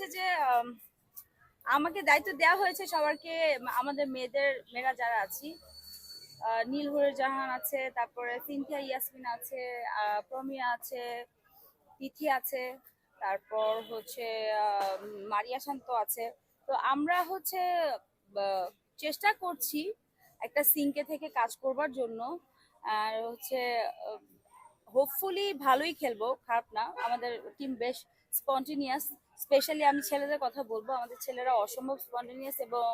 হচ্ছে যে আমাকে দায়িত্ব দেওয়া হয়েছে সবারকে আমাদের মেয়েদের, মেয়েরা যারা আছি নীলহুরের জাহান আছে, তারপরে সিনথিয়া ইয়াসমিন আছে প্রমিয়া আছে, তিথি আছে, তারপর হচ্ছে মারিয়া শান্ত আছে। তো আমরা হচ্ছে চেষ্টা করছি একটা সিঙ্কে থেকে কাজ করবার জন্য। আর হচ্ছে হোপফুলি ভালোই খেলব, খারাপ না। আমাদের টিম বেশ স্পন্টিনিয়াস স্পেশালি আমি ছেলেদের কথা বলব আমাদের ছেলেরা অসম্ভব স্পন্টিনিয়াস এবং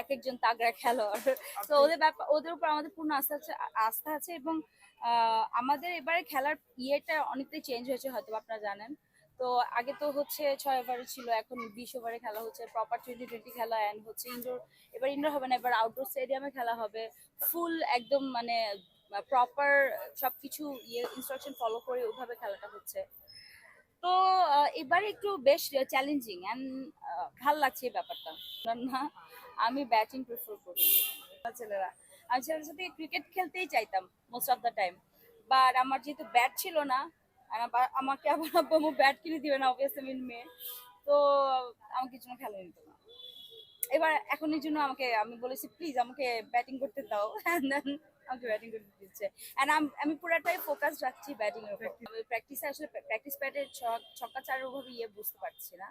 এক একজন তাগড়া খেলোয়াড়। তো ওদের ব্যাপার ওদের উপর আমাদের পূর্ণ আস্থা আছে আস্থা আছে এবং আমাদের এবারে খেলার ইয়েটা অনেকটাই চেঞ্জ হয়েছে হয়তো আপনারা জানেন। তো আগে তো হচ্ছে ছয় ওভারে ছিল এখন বিশ ওভারে খেলা হচ্ছে প্রপার টোয়েন্টি টোয়েন্টি খেলা অ্যান্ড হচ্ছে ইনডোর এবার ইনডোর হবে না এবার আউটডোর স্টেডিয়ামে খেলা হবে। ফুল একদম মানে প্রপার সবকিছু ইয়ে ইনস্ট্রাকশন ফলো করে ওইভাবে খেলাটা হচ্ছে। তো এবারে একটু বেশ চ্যালেঞ্জিং অ্যান্ড ভালো লাগছে এই ব্যাপারটা। না আমি ব্যাটিং প্রেফার করি। ছেলেরা, আমি ছেলেদের সাথে ক্রিকেট খেলতেই চাইতাম most of the time but আমার যেহেতু ব্যাট ছিল না আমাকে আবার আব্বু ব্যাট কিনে দিবে না অবভিয়াসলি আমি মেয়ে। তো, আমাকে জন্য খেলা নিত না। এবার, এখন এই জন্য আমাকে, আমি বলেছি প্লিজ আমাকে ব্যাটিং করতে দাও। Then আমাকে ব্যাটিং করতে দিচ্ছে। এন্ড আমি পুরাটাই ফোকাস রাখছি ব্যাটিং এর উপর। আমি প্র্যাকটিসে আসলে প্র্যাকটিস প্যাডে ছক্কা চারের ওভাবে ইয়ে বুঝতে পারছি না।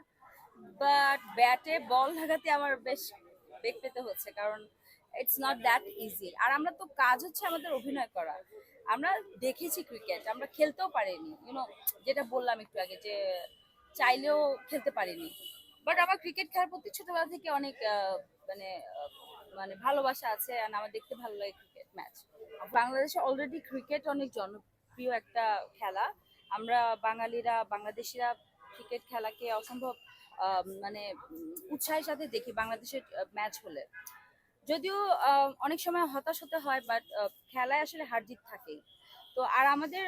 বাট ব্যাটে বল লাগাতে আমার বেশ বেগ পেতে হচ্ছে, কারণ ইটস নট দ্যাট ইজি আর আমরা তো কাজ হচ্ছে আমাদের অভিনয় করা। আমরা দেখেছি ক্রিকেট আমরা খেলতেও পারিনি। ইউনো যেটা বললাম একটু আগে যে চাইলেও খেলতে পারিনি। বাট আমার ক্রিকেট খেলার প্রতি ছোটবেলা থেকে অনেক মানে মানে ভালোবাসা আছে। আর আমার দেখতে ভালো লাগে ক্রিকেট ম্যাচ বাংলাদেশে অলরেডি ক্রিকেট অনেক জনপ্রিয় একটা খেলা। আমরা বাঙালিরা, বাংলাদেশিরা ক্রিকেট খেলাকে অসম্ভব মানে উৎসাহের সাথে দেখি বাংলাদেশের ম্যাচ হলে। যদিও অনেক সময় হতাশ হতে হয় বাট খেলায় আসলে হার জিত থাকেই। তো, আর আমাদের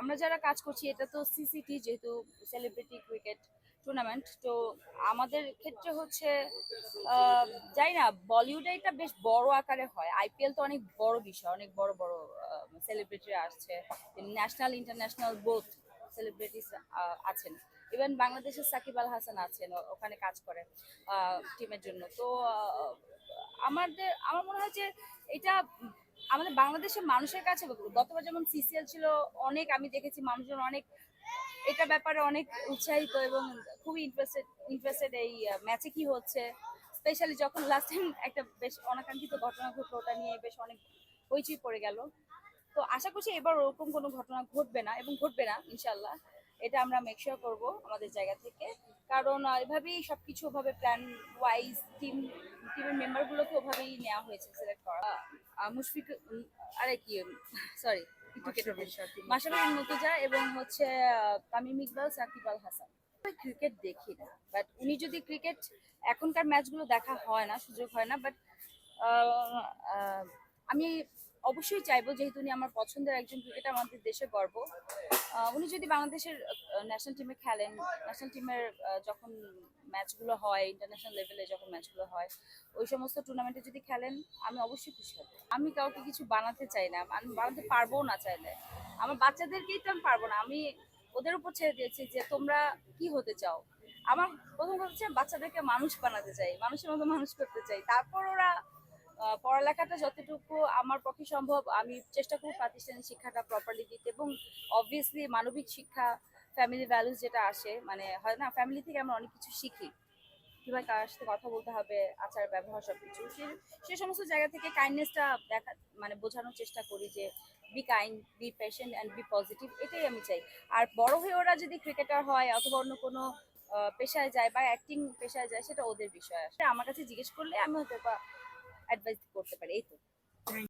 আমরা যারা কাজ করছি, এটা তো সিসিটি যেহেতু সেলিব্রিটি ক্রিকেট টুর্নামেন্ট তো আমাদের ক্ষেত্রে হচ্ছে যাই না বলিউডে এটা বেশ বড় আকারে হয়। আইপিএল তো অনেক বড় বিষয়, অনেক বড় বড় সেলিব্রিটি আসছে। ন্যাশনাল ইন্টারন্যাশনাল বোথ সেলিব্রিটিস আছেন। ইভেন বাংলাদেশের সাকিব আল হাসান আছেন ওখানে কাজ করে টিমের জন্য। তো আমাদের, আমার মনে হয় যে এটা আমাদের বাংলাদেশের মানুষের কাছে, গতবার যেমন সিসিএল ছিল, অনেক আমি দেখেছি মানুষজন অনেক এটা ব্যাপারে অনেক উৎসাহিত এবং খুবই ইন্টারেস্টেড ইন্টারেস্টেড এই ম্যাচে কি হচ্ছে। স্পেশালি যখন লাস্ট টাইম একটা বেশ অনাকাঙ্ক্ষিত ঘটনা ঘটলো, ওটা নিয়ে বেশ অনেক হইচই পড়ে গেল। তো আশা করছি এবার ওরকম কোনো ঘটনা ঘটবে না, এবং ঘটবে না ইনশাল্লাহ এটা আমরা মেকশিওর করব আমাদের জায়গা থেকে। কারণ এভাবেই সবকিছু ওভাবে প্ল্যান ওয়াইজ টিম টিমের মেম্বারগুলোকে ওভাবেই নেওয়া হয়েছে সিলেক্ট করা। মুশফিক আরে কি সরি একটু কেটে মুর্তজা এবং হচ্ছে আহ, তামিম ইকবাল সাকিব আল হাসান। ক্রিকেট দেখি না বাট উনি যদি ক্রিকেট এখনকার ম্যাচগুলো দেখা হয় না সুযোগ হয় না বাট আমি অবশ্যই চাইব, যেহেতু উনি আমার পছন্দের একজন ক্রিকেটার আমাদের দেশের গর্ব। উনি যদি বাংলাদেশের ন্যাশনাল টিমে খেলেন ন্যাশনাল টিমের যখন ম্যাচগুলো হয় ইন্টারন্যাশনাল লেভেলে যখন ম্যাচগুলো হয়, ওই সমস্ত টুর্নামেন্টে যদি খেলেন, আমি অবশ্যই খুশি হব। আমি কাউকে কিছু বানাতে চাই না আমি বানাতে পারব না চাইলে। আমার বাচ্চাদেরকেই তো আমি পারব না, আমি ওদের উপর ছেড়ে দিয়েছি যে তোমরা কি হতে চাও। আমার প্রথম কথা হচ্ছে বাচ্চাদেরকে মানুষ বানাতে চাই, মানুষের মতো মানুষ করতে চাই। তারপর ওরা পড়ালেখাটা যতটুকু আমার পক্ষে সম্ভব, আমি চেষ্টা করব প্রাতিষ্ঠানিক শিক্ষাটা প্রপারলি দিতে এবং অবভিয়াসলি মানবিক শিক্ষা ফ্যামিলি ভ্যালুস যেটা আসে মানে হয় না ফ্যামিলি থেকে আমরা অনেক কিছু শিখি। কীভাবে কার সাথে কথা বলতে হবে, আচার, ব্যবহার, সবকিছু। সে সে সমস্ত জায়গা থেকে কাইন্ডনেসটা দেখা মানে বোঝানোর চেষ্টা করি যে be kind be patient and be positive এটাই আমি চাই। আর বড় হয়ে ওরা যদি ক্রিকেটার হয় অথবা অন্য কোনো পেশায় যায় বা অ্যাক্টিং পেশায় যায়, সেটা ওদের বিষয় আসলে আমার কাছে জিজ্ঞেস করলে আমি হয়তো বা অ্যাডভাইস করতে পারি এই তো